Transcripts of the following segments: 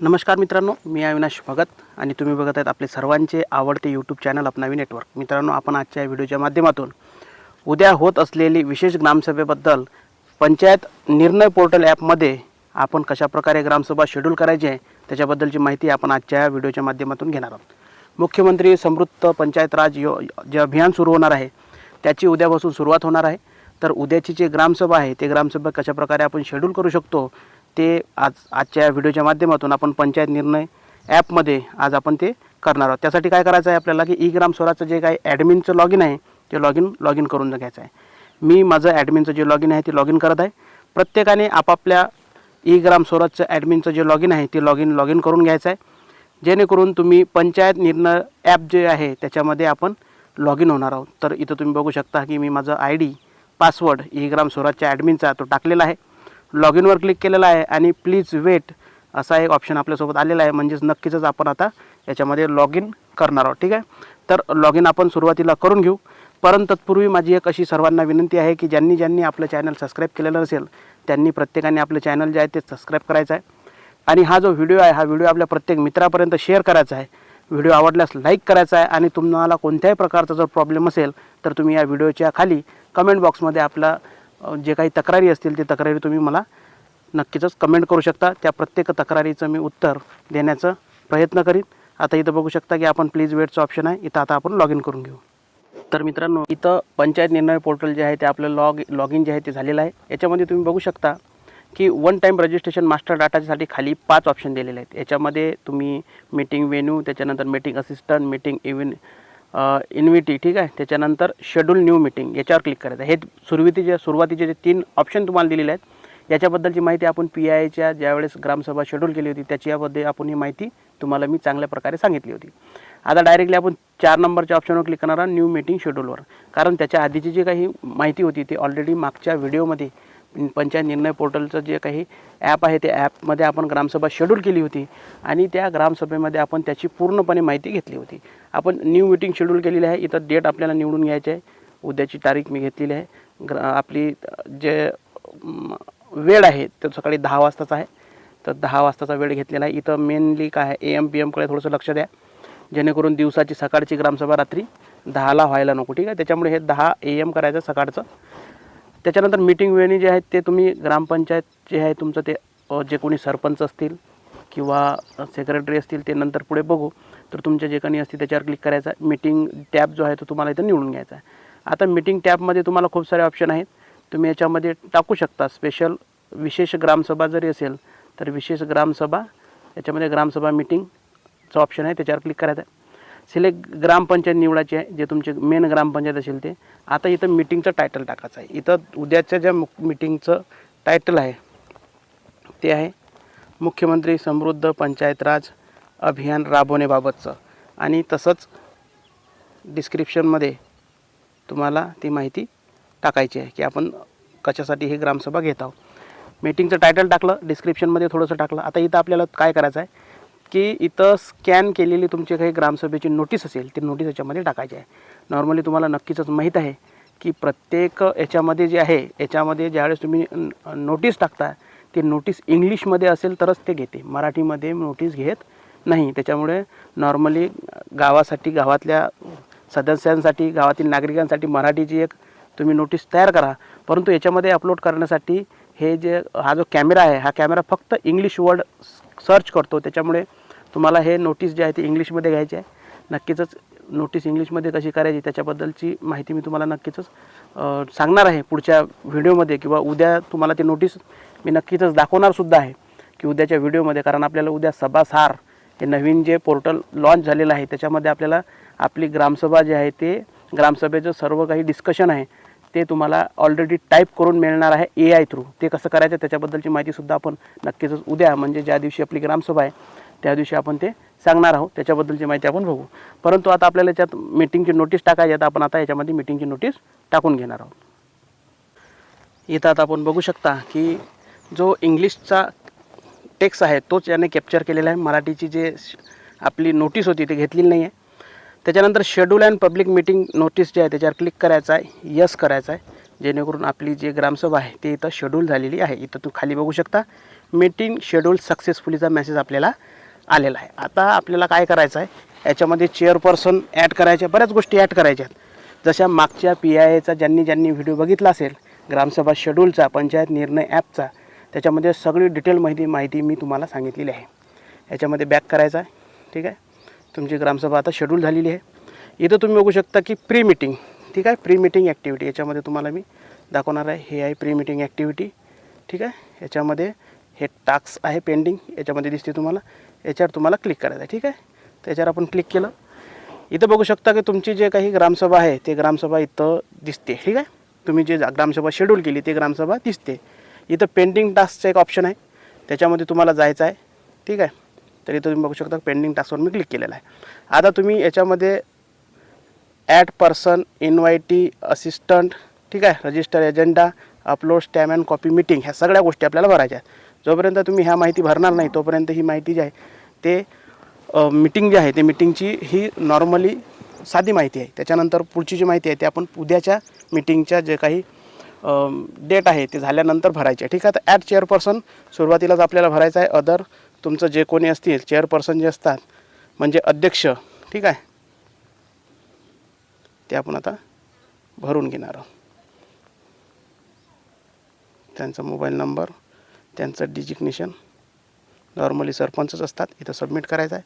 नमस्कार मित्रांनो मी अविनाश भगत आणि तुम्ही बघत आहेत आपले सर्वांचे आवडते यूट्यूब चॅनल अपनावी नेटवर्क मित्रांनो आपण आजच्या या व्हिडिओच्या माध्यमातून उद्या होत असलेली विशेष ग्रामसभेबद्दल पंचायत निर्णय पोर्टल ॲपमध्ये आपण कशाप्रकारे ग्रामसभा शेड्यूल करायची आहे त्याच्याबद्दलची माहिती आपण आजच्या या व्हिडिओच्या माध्यमातून घेणार आहोत. मुख्यमंत्री समृद्ध पंचायत राज यो जे अभियान सुरू होणार आहे त्याची उद्यापासून सुरुवात होणार आहे. तर उद्याची जी ग्रामसभा आहे ते ग्रामसभा कशाप्रकारे आपण शेड्यूल करू शकतो ते आज आजच्या या व्हिडिओच्या माध्यमातून आपण पंचायत निर्णय ॲपमध्ये आज आपण ते करणार आहोत. त्यासाठी काय करायचं आहे आपल्याला की ई ग्राम स्वराचं जे काही ॲडमिनचं लॉगिन आहे ते लॉगिन लॉगिन करून घ्यायचं आहे. मी माझं ॲडमिनचं जे लॉग इन आहे ते लॉग इन करत आहे. प्रत्येकाने आपापल्या ई ग्राम स्वराजचं ॲडमिनचं जे लॉगिन आहे ते लॉग इन लॉग इन करून घ्यायचं आहे. जेणेकरून तुम्ही पंचायत निर्णय ॲप जे आहे त्याच्यामध्ये आपण लॉग इन होणार आहोत. तर इथं तुम्ही बघू शकता की मी माझं I D password e Gram स्वराजच्या ॲडमिनचा तो टाकलेला आहे. लॉग इनवर क्लिक केलेला आहे आणि प्लीज वेट असा एक ऑप्शन आपल्यासोबत आलेला आहे. म्हणजेच नक्कीच आपण आता याच्यामध्ये लॉग इन करणार आहोत. ठीक आहे? तर लॉग इन आपण सुरुवातीला करून घेऊ. परंतु तत्पूर्वी माझी एक अशी सर्वांना विनंती आहे की ज्यांनी ज्यांनी आपलं चॅनल सबस्क्राईब केलेलं असेल त्यांनी प्रत्येकाने आपलं चॅनल जे आहे ते सबस्क्राईब करायचं आहे. आणि हा जो व्हिडिओ आहे हा व्हिडिओ आपल्या प्रत्येक मित्रापर्यंत शेअर करायचा आहे. व्हिडिओ आवडल्यास लाईक करायचा आहे आणि तुम्हाला कोणत्याही प्रकारचा जर प्रॉब्लेम असेल तर तुम्ही या व्हिडिओच्या खाली कमेंट बॉक्समध्ये आपला जे काही तक्रारी असतील ते तक्रारी तुम्ही मला नक्कीच कमेंट करू शकता. त्या प्रत्येक तक्रारीचं मी उत्तर देण्याचा प्रयत्न करीन. आता इथं बघू शकता की आपण प्लीज वेटचं ऑप्शन आहे. इथं आता आपण लॉग इन करून घेऊ. तर मित्रांनो इथं पंचायत निर्णय पोर्टल जे आहे ते आपलं लॉग लॉग इन जे आहे ते झालेलं आहे. याच्यामध्ये तुम्ही बघू शकता की वन टाईम रजिस्ट्रेशन मास्टर डाटासाठी खाली पाच ऑप्शन दिलेले आहेत. याच्यामध्ये तुम्ही मीटिंग वेन्यू त्याच्यानंतर meeting assistant meeting even invitee ठीक आहे? त्याच्यानंतर शेड्यूल न्यू मीटिंग याच्यावर क्लिक करायचं. हे सुरुवातीचे सुरुवातीचे जे तीन ऑप्शन तुम्हाला दिलेले आहेत याच्याबद्दलची माहिती आपण पी आयच्या ज्यावेळेस ग्रामसभा शेड्यूल केली होती त्याच्यामध्ये आपण ही माहिती तुम्हाला मी चांगल्या प्रकारे सांगितली होती. आता डायरेक्टली आपण चार नंबरच्या ऑप्शनवर क्लिक करणार न्यू मीटिंग शेड्यूलवर कारण त्याच्या आधीची जी काही माहिती होती ती ऑलरेडी मागच्या व्हिडिओमध्ये पंचायत निर्णय पोर्टलचं जे काही ॲप आहे त्या ॲपमध्ये आपण ग्रामसभा शेड्यूल केली होती आणि त्या ग्रामसभेमध्ये आपण त्याची पूर्णपणे माहिती घेतली होती. आपण न्यू मीटिंग शेड्यूल केलेली आहे. इथं डेट आपल्याला निवडून घ्यायची आहे. उद्याची तारीख मी घेतलेली आहे. ग्र आपली जे वेळ आहे तो सकाळी दहा वाजताचा आहे. तर दहा वाजताचा वेळ घेतलेला आहे. इथं मेनली काय आहे ए एम पी एमकडे थोडंसं लक्ष द्या. जेणेकरून दिवसाची सकाळची ग्रामसभा रात्री दहाला व्हायला नको ठीक आहे? त्याच्यामुळे हे दहा ए एम करायचं सकाळचं. त्याच्यानंतर मीटिंग वेळी जे आहेत ते तुम्ही ग्रामपंचायत जे आहे तुमचं ते जे कोणी सरपंच असतील किंवा सेक्रेटरी असतील ते नंतर पुढे बघू. तर तुमच्या जे काही असतील त्याच्यावर क्लिक करायचा. आहे मीटिंग टॅब जो आहे तो तुम्हाला इथं निवडून घ्यायचा आहे. आता मीटिंग टॅबमध्ये तुम्हाला खूप सारे ऑप्शन आहेत. तुम्ही याच्यामध्ये टाकू शकता. स्पेशल विशेष ग्रामसभा जरी असेल तर विशेष ग्रामसभा याच्यामध्ये ग्रामसभा मीटिंगचं ऑप्शन आहे. त्याच्यावर क्लिक करायचं आहे. सिलेक्ट ग्रामपंचायत निवडायची आहे जे तुमचे मेन ग्रामपंचायत असेल ते. आता इथं मीटिंगचं टायटल टाकायचं आहे. इथं उद्याच्या ज्या मीटिंगचं टायटल आहे ते आहे मुख्यमंत्री समृद्ध पंचायत राज अभियान राबवण्याबाबतचं. आणि तसंच डिस्क्रिप्शनमध्ये तुम्हाला ती माहिती टाकायची आहे की आपण कशासाठी ही ग्रामसभा घेत आहोत. मीटिंगचं टायटल टाकलं डिस्क्रिप्शनमध्ये थोडंसं टाकलं. आता इथं आपल्याला काय करायचं आहे की इथं स्कॅन केलेली तुमची काही ग्रामसभेची नोटीस असेल ती नोटीस याच्यामध्ये टाकायची आहे. नॉर्मली तुम्हाला नक्कीच माहीत आहे की प्रत्येक याच्यामध्ये जे आहे याच्यामध्ये ज्यावेळेस तुम्ही नोटीस टाकता ती नोटीस इंग्लिशमध्ये असेल तरच ते घेते. मराठीमध्ये नोटीस घेत नाही. त्याच्यामुळे नॉर्मली गावासाठी गावातल्या सदस्यांसाठी गावातील नागरिकांसाठी मराठीची एक तुम्ही नोटीस तयार करा. परंतु याच्यामध्ये अपलोड करण्यासाठी हे जे हा जो कॅमेरा आहे हा कॅमेरा फक्त इंग्लिश वर्ड सर्च करतो. त्याच्यामुळे तुम्हाला हे नोटीस जे आहे ते इंग्लिशमध्ये घ्यायची आहे. नक्कीच नोटीस इंग्लिशमध्ये कशी करायची त्याच्याबद्दलची माहिती मी तुम्हाला नक्कीच सांगणार आहे पुढच्या व्हिडिओमध्ये किंवा उद्या तुम्हाला ती नोटीस मी नक्कीच दाखवणारसुद्धा आहे की उद्याच्या व्हिडिओमध्ये कारण आपल्याला उद्या सभासार हे नवीन जे पोर्टल लॉन्च झालेलं आहे त्याच्यामध्ये आपल्याला आपली ग्रामसभा जी आहे ते ग्रामसभेचं सर्व काही डिस्कशन आहे ते तुम्हाला ऑलरेडी टाईप करून मिळणार आहे ए आय थ्रू ते कसं करायचं त्याच्याबद्दलची माहितीसुद्धा आपण नक्कीच उद्या म्हणजे ज्या दिवशी आपली ग्रामसभा आहे त्या दिवशी आपण ते सांगणार आहोत. त्याच्याबद्दलची माहिती आपण बघू. परंतु आता आपल्याला याच्यात मीटिंगची नोटीस टाकायची आहे तर आपण आता याच्यामध्ये मीटिंगची नोटीस टाकून घेणार आहोत. इथं आता आपण बघू शकता की जो इंग्लिशचा टेक्स्ट आहे तोच याने कॅप्चर केलेला आहे. मराठीची जे आपली नोटीस होती ती घेतलेली नाही आहे त्याच्यानंतर schedule and public meeting notice जे आहे त्याच्यावर क्लिक करायचं आहे यस करायचं आहे. जेणेकरून आपली जी ग्रामसभा आहे ती इथं शेड्यूल झालेली आहे. इथं तू खाली बघू शकता मीटिंग शेड्यूल सक्सेसफुलीचा मेसेज आपल्याला आलेला आहे. आता आपल्याला काय करायचं आहे याच्यामध्ये चेअरपर्सन ॲड करायच्या बऱ्याच गोष्टी ॲड करायच्या आहेत. जशा मागच्या पी आय एचा ज्यांनी ज्यांनी व्हिडिओ बघितला असेल ग्रामसभा शेड्यूलचा पंचायत निर्णय ॲपचा त्याच्यामध्ये सगळी डिटेल माहिती माहिती मी तुम्हाला सांगितलेली आहे. याच्यामध्ये बॅक करायचा आहे. ठीक आहे? तुमची ग्रामसभा आता शेड्यूल झालेली आहे. इथं तुम्ही बघू शकता की प्री मिटिंग ठीक आहे? प्री मिटिंग ॲक्टिव्हिटी याच्यामध्ये तुम्हाला मी दाखवणार आहे. हे आहे प्री मिटिंग ॲक्टिव्हिटी ठीक आहे? याच्यामध्ये हे टास्क आहे पेंडिंग याच्यामध्ये दिसते तुम्हाला. याच्यावर तुम्हाला क्लिक करायचं आहे. ठीक आहे? त्याच्यावर आपण क्लिक केलं. इथं बघू शकता की तुमची जे काही ग्रामसभा आहे ते ग्रामसभा इथं दिसते. ठीक आहे? तुम्ही जे जा- ग्रामसभा शेड्यूल केली ते ग्रामसभा दिसते. इथं पेंडिंग टास्कचं एक ऑप्शन आहे. त्याच्यामध्ये तुम्हाला जायचं आहे. ठीक आहे? तर इथं तुम्ही बघू शकता पेंडिंग टास्कवर मी क्लिक केलेलं आहे. आता तुम्ही याच्यामध्ये ॲट पर्सन इन्व्हायटी असिस्टंट ठीक आहे? Register agenda upload stamp and copy meeting ह्या सगळ्या गोष्टी आपल्याला भरायच्या आहेत. जोपर्यंत तुम्ही ह्या माहिती भरणार नाही तोपर्यंत ही माहिती जी आहे ते मीटिंग जी आहे ते मीटिंगची ही नॉर्मली साधी माहिती आहे. त्याच्यानंतर पुढची जी माहिती आहे ते आपण उद्याच्या मीटिंगच्या जे काही डेट आहे ते झाल्यानंतर भरायचे. आहे ठीक आहे तर ॲड चेअरपर्सन सुरुवातीलाच आपल्याला भरायचं आहे. अदर तुमचं जे कोणी असतील चेअरपर्सन जे असतात म्हणजे अध्यक्ष ठीक आहे ते आपण आता भरून घेणार आहोत. त्यांचा मोबाईल नंबर त्यांचं डिजिग्नेशन नॉर्मली सरपंचच असतात इथं सबमिट करायचं आहे.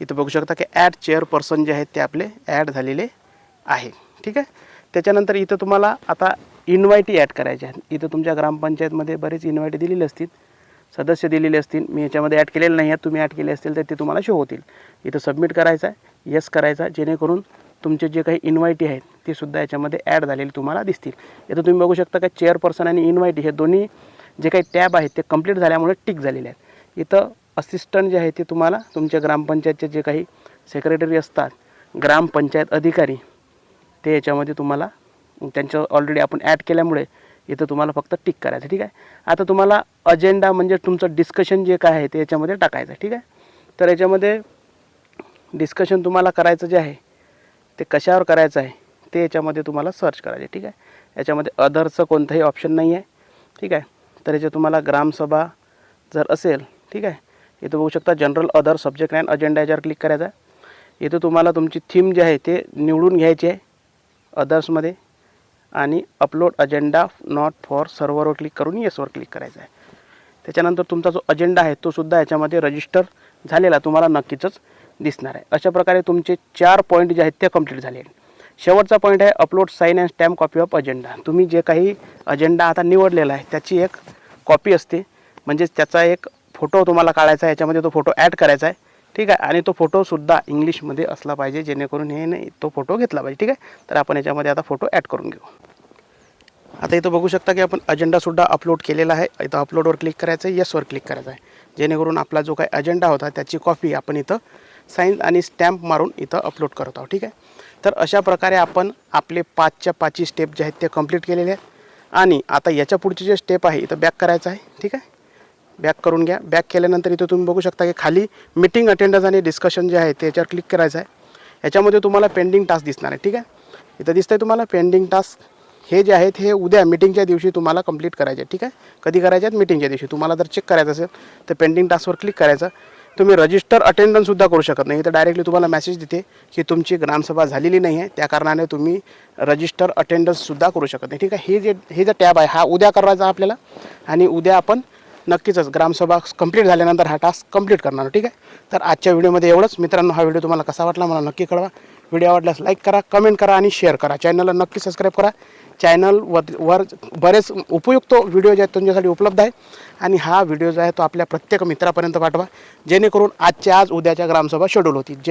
इथं बघू शकता की ॲड चेअरपर्सन जे आहेत ते आपले ॲड झालेले आहे. ठीक आहे त्याच्यानंतर इथं तुम्हाला आता इन्व्हायटी ॲड करायच्या आहेत. इथं तुमच्या ग्रामपंचायतमध्ये बरेच इन्व्हायटी दिलेले असतील. सदस्य दिलेले असतील. मी याच्यामध्ये ॲड केलेले नाही आहेत. तुम्ही ॲड केले असतील तर ते तुम्हाला शो होतील. इथं सबमिट करायचं आहे. येस करायचा जेणेकरून तुमचे जे काही इन्व्हायटी आहेत ते सुद्धा याच्यामध्ये ॲड झालेले तुम्हाला दिसतील. इथं तुम्ही बघू शकता का चेअरपर्सन आणि इन्व्हायटी हे दोन्ही जे काही टॅब आहेत ते कंप्लीट झाल्यामुळे टिक झालेले आहेत. इथं असिस्टंट जे आहे ते तुम्हाला तुमच्या ग्रामपंचायतचे जे काही सेक्रेटरी असतात ग्रामपंचायत अधिकारी ते याच्यामध्ये तुम्हाला त्यांचं ऑलरेडी आपण ॲड केल्यामुळे इथं तुम्हाला फक्त टिक करायचं ठीक आहे? आता तुम्हाला अजेंडा म्हणजे तुमचं डिस्कशन जे काय आहे ते याच्यामध्ये टाकायचं ठीक आहे? तर याच्यामध्ये डिस्कशन तुम्हाला करायचं जे आहे ते कशावर करायचं आहे ते याच्यामध्ये तुम्हाला सर्च करायचे ठीक आहे? याच्यामध्ये अदरचं कोणतंही ऑप्शन नाही आहे ठीक आहे? तर याच्यात तुम्हाला ग्रामसभा जर असेल ठीक आहे? इथं बघू शकता general other subject and agenda याच्यावर क्लिक करायचा आहे. इथं तुम्हाला तुमची थीम जी आहे ते निवडून घ्यायची आहे अदर्समध्ये आणि अपलोड अजेंडा नॉट फॉर सर्व्हरवर क्लिक करून येसवर क्लिक करायचं आहे. त्याच्यानंतर तुमचा जो अजेंडा आहे तो सुद्धा याच्यामध्ये रजिस्टर झालेला तुम्हाला नक्कीच दिसणार आहे. अशा प्रकारे तुमचे चार पॉईंट जे आहेत ते कंप्लीट झाले आहेत. शेवटचा पॉईंट आहे upload sign and stamp copy of agenda तुम्ही जे काही अजेंडा आता निवडलेला आहे त्याची एक कॉपी असते. म्हणजेच त्याचा एक फोटो तुम्हाला काढायचा आहे याच्यामध्ये तो फोटो ॲड करायचा आहे. ठीक आहे? आणि तो फोटोसुद्धा इंग्लिशमध्ये असला पाहिजे जेणेकरून हे नाही तो फोटो घेतला पाहिजे ठीक आहे? तर आपण याच्यामध्ये आता फोटो ॲड करून घेऊ. आता इथं बघू शकता की आपण अजेंडासुद्धा अपलोड केलेला आहे. इथं अपलोडवर क्लिक करायचं आहे येसवर क्लिक करायचं आहे. जेणेकरून आपला जो काही अजेंडा होता त्याची कॉपी आपण इथं साईन आणि स्टॅम्प मारून इथं अपलोड करत आहोत ठीक आहे? तर अशा प्रकारे आपण आपले पाचच्या पाचही स्टेप जे आहेत ते कंप्लीट केलेले आहेत. आणि आता याच्या पुढचे जे स्टेप आहे इथं बॅक करायचं आहे ठीक आहे? बॅक करून घ्या. बॅक केल्यानंतर इथं तुम्ही बघू शकता की खाली मीटिंग अटेंडन्स आणि डिस्कशन जे आहे त्याच्यावर क्लिक करायचं आहे. याच्यामध्ये तुम्हाला पेंडिंग टास्क दिसणार आहे ठीक आहे? इथं दिसतंय तुम्हाला पेंडिंग टास्क हे जे आहेत हे उद्या मीटिंगच्या दिवशी तुम्हाला कंप्लीट करायचे आहेत ठीक आहे? कधी करायचे आहेत? मीटिंगच्या दिवशी. तुम्हाला जर चेक करायचं असेल तर पेंडिंग टास्कवर क्लिक करायचं. तुम्ही रजिस्टर अटेंडन्ससुद्धा करू शकत नाही. तर डायरेक्टली तुम्हाला मेसेज देते की तुमची ग्रामसभा झालेली नाही आहे. त्या कारणाने तुम्ही रजिस्टर अटेंडन्ससुद्धा करू शकत नाही ठीक आहे? हे जे हे जे टॅब आहे हा उद्या करायचा आपल्याला. आणि उद्या आपण नक्कीच ग्रामसभा कंप्लीट झाल्यानंतर हा टास्क कंप्लीट करणार ठीक आहे? तर आजच्या व्हिडिओमध्ये एवढंच. मित्रांनो हा व्हिडिओ तुम्हाला कसा वाटला मला नक्की कळवा. व्हिडिओ आवडल्यास लाईक करा कमेंट करा आणि शेअर करा. चॅनलला नक्की सबस्क्राईब करा. चॅनल वर बरेच उपयुक्त व्हिडिओ जे आहेत तुमच्यासाठी उपलब्ध आहे. आणि हा व्हिडिओ जो आहे तो आपल्या प्रत्येक मित्रापर्यंत पाठवा. जेणेकरून आजच्या आज उद्याच्या ग्रामसभा शेड्यूल होती जे